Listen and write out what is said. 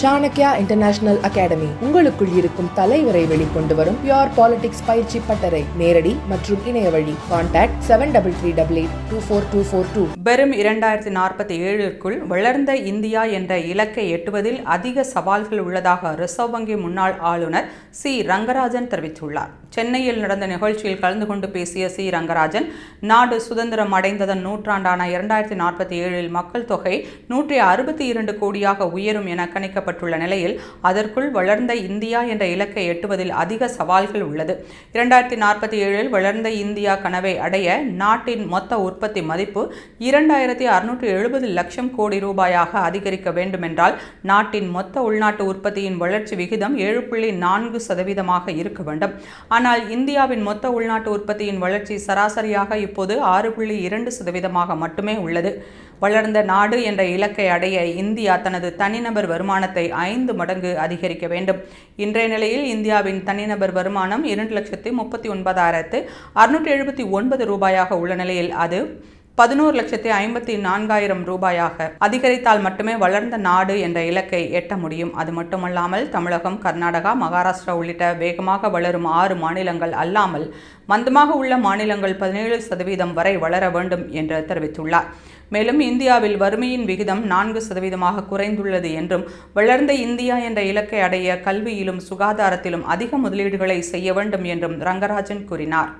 Chanakya international academy உங்களுக்குள் இருக்கும் தலைவரை வெளிக்கொண்டு வரும் பியோர் பாலிடிக்ஸ் பயிற்சி பட்டறை. நேரடி மற்றும் இணைய வழி. Contact seven double three double eight two four two four two வெறும் இரண்டாயிரத்தி நாற்பத்தி ஏழிற்குள் வளர்ந்த இந்தியா என்ற இலக்கை எட்டுவதில் அதிக சவால்கள் உள்ளதாக ரிசர்வ் வங்கி முன்னாள் ஆளுநர் சி. ரங்கராஜன் தெரிவித்துள்ளார். சென்னையில் நடந்த நிகழ்ச்சியில் கலந்து கொண்டு பேசிய சி. ரங்கராஜன் நாடு சுதந்திரம் அடைந்ததன் நூற்றாண்டான இரண்டாயிரத்தி நாற்பத்தி ஏழில் மக்கள் தொகை நூற்றி அறுபத்தி இரண்டு கோடியாக உயரும் என கணிக்கப்பட்டுள்ள நிலையில் அதற்குள் வளர்ந்த இந்தியா என்ற இலக்கை எட்டுவதில் அதிக சவால்கள் உள்ளது. இரண்டாயிரத்தி நாற்பத்தி ஏழில் வளர்ந்த இந்தியா கனவை அடைய நாட்டின் மொத்த உற்பத்தி மதிப்பு இரண்டாயிரத்தி அறுநூற்று எழுபது லட்சம் கோடி ரூபாயாக அதிகரிக்க வேண்டுமென்றால் நாட்டின் மொத்த உள்நாட்டு உற்பத்தியின் வளர்ச்சி விகிதம் ஏழு புள்ளி நான்கு சதவீதமாக இருக்க வேண்டும். ஆனால் இந்தியாவின் மொத்த உள்நாட்டு உற்பத்தியின் வளர்ச்சி சராசரியாக இப்போது ஆறு புள்ளி இரண்டு சதவீதமாக மட்டுமே உள்ளது. வளர்ந்த நாடு என்ற இலக்கை அடைய இந்தியா தனது தனிநபர் வருமானத்தை வருமானத்தை ஐந்து மடங்கு அதிகரிக்க வேண்டும். இன்றைய நிலையில் இந்தியாவின் தனிநபர் வருமானம் இரண்டு லட்சத்தி முப்பத்தி ஒன்பதாயிரத்து அறுநூற்றி எழுபத்தி ஒன்பது ரூபாயாக உள்ள நிலையில் அது பதினோரு லட்சத்தி ஐம்பத்தி நான்காயிரம் ரூபாயாக அதிகரித்தால் மட்டுமே வளர்ந்த நாடு என்ற இலக்கை எட்ட முடியும். அது மட்டுமல்லாமல் தமிழகம் கர்நாடகா மகாராஷ்டிரா உள்ளிட்ட வேகமாக வளரும் ஆறு மாநிலங்கள் அல்லாமல் மந்தமாக உள்ள மாநிலங்கள் பதினேழு சதவீதம் வரை வளர வேண்டும் என்று தெரிவித்துள்ளார். மேலும் இந்தியாவில் வறுமையின் விகிதம் நான்கு சதவீதமாக குறைந்துள்ளது என்றும் வளர்ந்த இந்தியா என்ற இலக்கை அடைய கல்வியிலும் சுகாதாரத்திலும் அதிக முதலீடுகளை செய்ய வேண்டும் என்றும் ரங்கராஜன் கூறினார்.